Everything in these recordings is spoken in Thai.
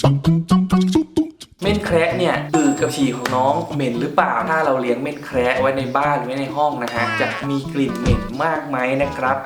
เม่นแคระเนี่ยอือกับฉี่ของน้องเหม็นหรือเปล่า ถ้าเราเลี้ยงเม่นแคระไว้ในบ้านไว้ในห้องนะฮะจะมีกลิ่นเหม็นมากไหมนะครับ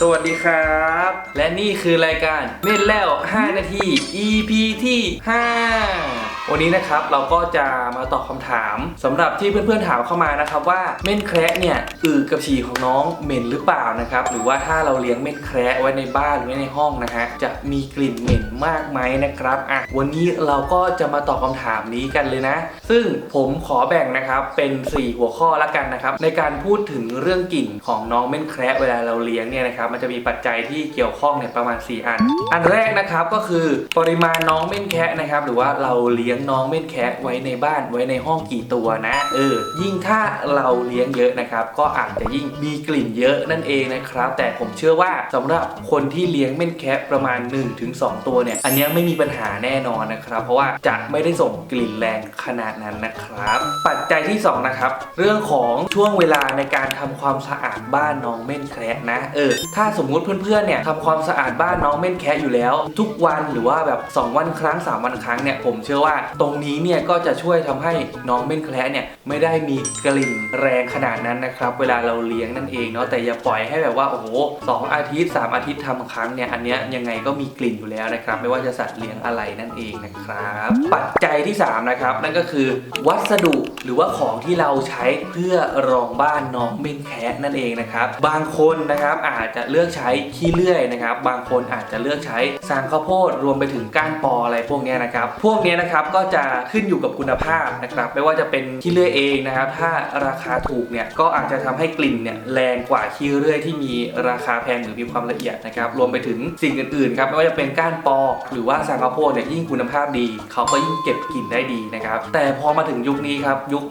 สวัสดีครับ และนี่คือรายการเม่นแล้ว 5 นาที EP ที่ 5 วันนี้นะครับเราก็จะมาตอบคำถามสำหรับที่เพื่อนๆถามเข้ามานะครับว่าเม่นแคระเนี่ยอือกับฉี่ของน้องเหม็นหรือเปล่านะครับหรือว่าถ้าเราเลี้ยงเม่นแคระไว้ในบ้านไว้ในห้องนะฮะจะมีกลิ่นเหม็นมากไหมนะครับอะวันนี้เราก็จะมาตอบคำถามนี้กันเลยนะ ซึ่งผมขอแบ่งนะครับเป็น 4 หัวข้อละกันนะครับในการพูดถึงเรื่องกลิ่นของน้องเม่นแคระเวลาเราเลี้ยงเนี่ยนะครับมันจะมีปัจจัยที่เกี่ยวข้องเนี่ยประมาณ 4 อัน อันแรกนะครับก็คือปริมาณน้องเม่นแคระนะครับหรือว่าเราเลี้ยงน้องเม่นแคะไว้ในบ้านไว้ในห้องกี่ตัวนะเออยิ่งถ้าเราเลี้ยงเยอะนะครับ ก็อาจจะยิ่งมีกลิ่นเยอะนั่นเองนะครับ แต่ผมเชื่อว่าสำหรับคนที่เลี้ยงเม่นแคะประมาณ 1-2 ตัวเนี่ย อันนี้ไม่มีปัญหาแน่นอนนะครับ เพราะว่าจะไม่ได้ส่งกลิ่นแรงขนาดนั้นนะครับ ปัจจัยที่สองนะครับ เรื่องของช่วงเวลาในการทำความสะอาดบ้านน้องเม่นแคระนะเออถ้าสมมุติเพื่อนๆเนี่ยทำความสะอาดบ้านน้องเม่นแคะอยู่แล้ว ทุกวันหรือว่าแบบ 2 วันครั้ง 3 วันครั้งเนี่ยผมเชื่อว่าตรงนี้เนี่ยก็จะช่วยทำให้น้องเม่นแคระเนี่ยไม่ได้มีกลิ่นแรงขนาดนั้นนะครับ เวลาเราเลี้ยงนั่นเองเนาะแต่อย่าปล่อยให้แบบว่าโอ้โหสองอาทิตย์ 3 อาทิตย์ทำครั้งเนี่ยอันเนี้ยยังไงก็มีกลิ่นอยู่แล้วนะครับ ไม่ว่าจะสัตว์เลี้ยงอะไรนั่นเองนะครับ ปัจจัยที่สามนะครับ นั่นก็คือ วัสดุหรือว่าของที่เราใช้เพื่อรองบ้านน้องเม่นแคะนั่นเองนะครับ บางคนนะครับอาจจะเลือกใช้ขี้เลื่อยนะครับ บางคนอาจจะเลือกใช้สางข้าวโพดรวมไปถึงก้านปออะไรพวกนี้นะครับ พวกนี้นะครับก็จะขึ้นอยู่กับคุณภาพนะครับ ไม่ว่าจะเป็นขี้เลื่อยเองนะครับ ถ้าราคาถูกเนี่ยก็อาจจะทำให้กลิ่นเนี่ยแรงกว่าขี้เลื่อยที่มีราคาแพงหรือมีความละเอียดนะครับ รวมไปถึงสิ่งอื่นๆครับไม่ว่าจะเป็นก้านปอหรือว่าสางข้าวโพดเนี่ยยิ่งคุณภาพดีเขาก็ยิ่งเก็บกลิ่นได้ดีนะครับ แต่พอมาถึงยุคนี้ครับยุค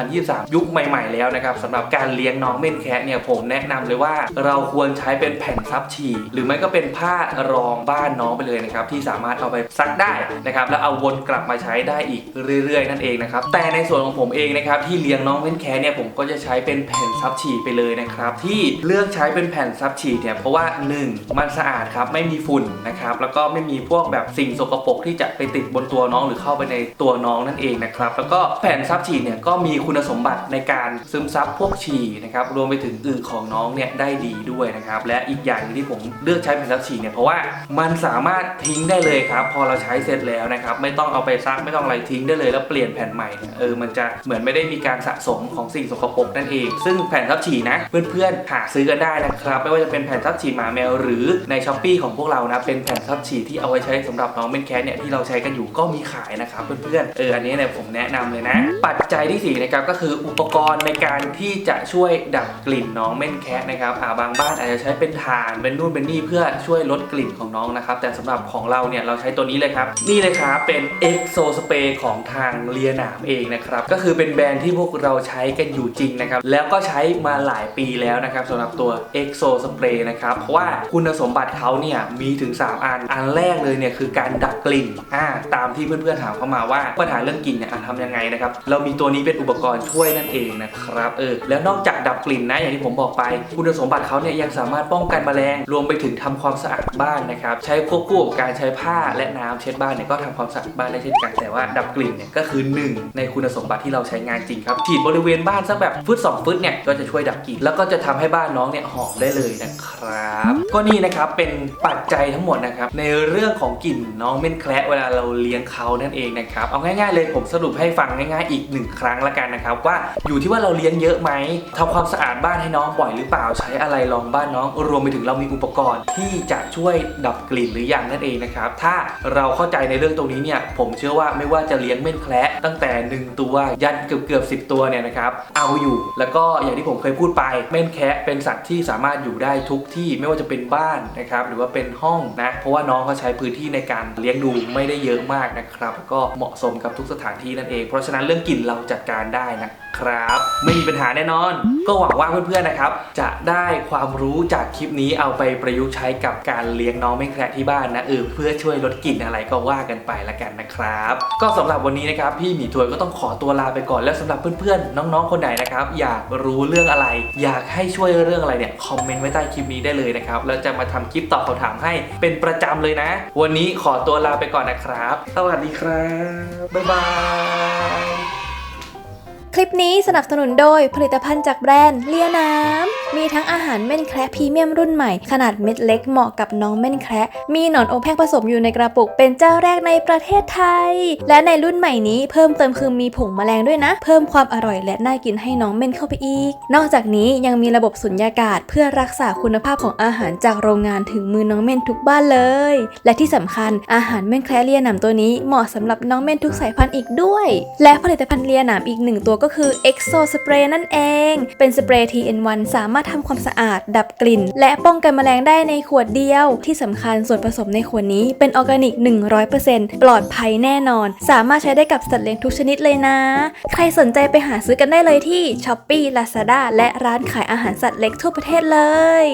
2023 ยุคใหม่ ๆ แล้วนะครับสำหรับการเลี้ยงน้องเม่นแคะเนี่ยผมแนะนำเลยว่าเราควรใช้เป็นแผ่นซับฉี่หรือไม่ก็เป็นผ้ารองบ้านน้องไปเลยนะครับที่สามารถเอาไปซักได้นะครับแล้วเอาวนกลับมาใช้ช้ได้อีกเรื่อย ๆ นั่นเองนะครับแต่ในส่วนของผมเองนะครับที่เลี้ยงน้องเม่นแคะเนี่ยผมก็จะใช้เป็นแผ่นซับฉี่ไปเลยนะครับที่เลือกใช้เป็นแผ่นซับฉี่เนี่ยเพราะว่า 1 มันสะอาดครับไม่มีฝุ่นนะครับแล้วก็ไม่มีพวกแบบสิ่งสกปรกที่จะไปติดบนตัวน้องหรือเข้าไปในตัวน้องนั่นเองนะครับแล้วก็แผ่นซับฉี่เนี่ยก็มีคุณสมบัติในการซึมซับพวกฉี่นะครับรวมไปถึงอึของน้องเนี่ยได้ดีด้วยนะครับและอีกอย่างนึงที่ผมเลือกใช้แผ่นซับฉี่เนี่ยเพราะว่ามันสามารถทิ้งได้เลยครับพอเราใช้เสร็จแล้วนะครับไม่ต้องเอาไปซักไม่ต้องอะไรทิ้งได้เลยแล้วเปลี่ยนแผ่นใหม่เนี่ยเออมันจะเหมือนไม่ได้มีการสะสมของสิ่งสกปรกนั่นเอง ซึ่งแผ่นซับฉี่นะเพื่อนๆหาซื้อกันได้นะครับไม่ว่าจะเป็นแผ่นซับฉี่หมาแมวหรือในช้อปปีของพวกเรานะเป็นแผ่นซับฉี่ที่เอาไว้ใช้สำหรับน้องเม่นแคทเนี่ยที่เราใช้กันอยู่ก็มีขายนะครับเพื่อนๆเอออันนี้เนี่ยผมแนะนำเลยนะ ปัจจัยที่สี่นะครับก็คืออุปกรณ์ในการที่จะช่วยดับกลิ่นน้องเม่นแคทนะครับอ่าบางบ้านอาจจะใช้เป็นถ่านเป็นนู่นเป็นนี่เพื่อช่วยลดกลิ่นของน้องนะครับแต่สำหรับของเราเนี่ยเราใช้ตัวนี้เลยครับนี่เลยครับเป็น EXO Spray ของทางเลียหนามเองนะครับ ก็คือเป็นแบรนด์ที่พวกเราใช้กันอยู่จริงนะครับ แล้วก็ใช้มาหลายปีแล้วนะครับสำหรับตัว EXO Spray นะครับ เพราะว่าคุณสมบัติเขาเนี่ยมีถึง 3 อัน อันแรกเลยเนี่ยคือการดับกลิ่นอ่าตามที่เพื่อนๆถามเข้ามาว่าปัญหาเรื่องกลิ่นเนี่ยทำยังไงนะครับ เรามีตัวนี้เป็นอุปกรณ์ช่วยนั่นเองนะครับเออแล้วนอกจากดับกลิ่นนะอย่างที่ผมบอกไป คุณสมบัติเขาเนี่ยยังสามารถป้องกันแมลงรวมไปถึงทำความสะอาดบ้านนะครับใช้ควบคู่กับการใช้ผ้าและน้ำเช็ดบ้านเนี่ยก็ทำความสะอาดบ้านได้เช่นกันแต่ว่าดับกลิ่นเนี่ยก็คือหนึ่งในคุณสมบัติที่เราใช้งานจริงครับฉีดบริเวณบ้านสักแบบฟึตสองฟึตเนี่ยก็จะช่วยดับกลิ่นแล้วก็จะทำให้บ้านน้องเนี่ยหอมได้เลยนะครับก็นี่นะครับเป็นปัจจัยทั้งหมดนะครับในเรื่องของกลิ่นน้องเม่นแคระเวลาเราเลี้ยงเขานั่นเองนะครับเอาง่ายๆเลยผมสรุปให้ฟังง่ายๆอีกหนึ่งครั้งละกันนะครับว่าอยู่ที่ว่าเราเลี้ยงเยอะไหมทำความสะอาดบ้านให้น้องบ่อยหรือเปล่าใช้อะไรรองบ้านน้อง รวมไปถึงเรามีอุปกรณ์ที่จะช่วยดับกลิ่นหรือยังนั่นเองนะครับถ้าเราเข้าใจในเรื่องตรงนี้เนี่ยผมเชื่อว่าไม่ว่าจะเลี้ยงเม่นแคระตั้งแต่ 1 ตัวยันเกือบเกือบสิตัวเนี่ยนะครับเอาอยู่แล้วก็อย่างที่ผมเคยพูดไปเม่นแคะเป็นสัตว์ที่สามารถอยู่ได้ทุกที่ไม่ว่าจะเป็นบ้านนะครับหรือว่าเป็นห้องนะเพราะว่าน้องเขาใช้พื้นที่ในการเลี้ยงดูไม่ได้เยอะมากนะครับก็เหมาะสมกับทุกสถานที่นั่นเอง เพราะฉะนั้นเรื่องกลิ่นเราจัดการได้นะนะครับไม่มีปัญหาแน่นอน ก็หวังว่าเพื่อนๆนะครับ จะได้ความรู้จากคลิปนี้เอาไปประยุกต์ใช้กับการเลี้ยงน้องแม่แคระที่บ้านนะเออเพื่อช่วยลดกลิ่นอะไรก็ว่ากันไปละกันนะครับก็สำหรับวันนี้นะครับพี่หมีถวยก็ต้องขอตัวลาไปก่อนแล้วสำหรับเพื่อนๆ น้องๆ คนไหนนะครับ อยากรู้เรื่องอะไร อยากให้ช่วยเรื่องอะไรเนี่ยคอมเมนต์ไว้ใต้คลิปนี้ได้เลยนะครับแล้วจะมาทำคลิปตอบคำถามให้เป็นประจำเลยนะ วันนี้ขอตัวลาไปก่อนนะครับ สวัสดีครับบ๊ายบาย คลิปนี้สนับสนุนโดยผลิตภัณฑ์จากแบรนด์เลียน้ำ มีทั้งอาหารเม่นแคระพรีเมียมรุ่นใหม่ ขนาดเม็ดเล็กเหมาะกับน้องเม่นแคระมีหนอนอบแห้งผสมอยู่ในกระปุก เป็นเจ้าแรกในประเทศไทย และในรุ่นใหม่นี้เพิ่มเติมคือมีผงแมลงด้วยนะ เพิ่มความอร่อยและน่ากินให้น้องเม่นเข้าไปอีก นอกจากนี้ยังมีระบบสุญญากาศ เพื่อรักษาคุณภาพของอาหารจากโรงงานถึงมือน้องเม่นทุกบ้านเลย และที่สำคัญอาหารเม่นแคระเลียนามตัวนี้เหมาะสำหรับน้องเม่นทุกสายพันธุ์อีกด้วย และผลิตภัณฑ์เลียนามอีกหนึ่งตัวก็ก็คือ EXO Spray นั่นเอง เป็นสเปรย์ TN1 สามารถทำความสะอาด ดับกลิ่น และป้องกันแมลงได้ในขวดเดียว ที่สำคัญส่วนผสมในขวดนี้เป็นออร์แกนิก 100%ปลอดภัยแน่นอน สามารถใช้ได้กับสัตว์เลี้ยงทุกชนิดเลยนะ ใครสนใจไปหาซื้อกันได้เลยที่ Shopee Lazada และร้านขายอาหารสัตว์เล็กทั่วประเทศเลย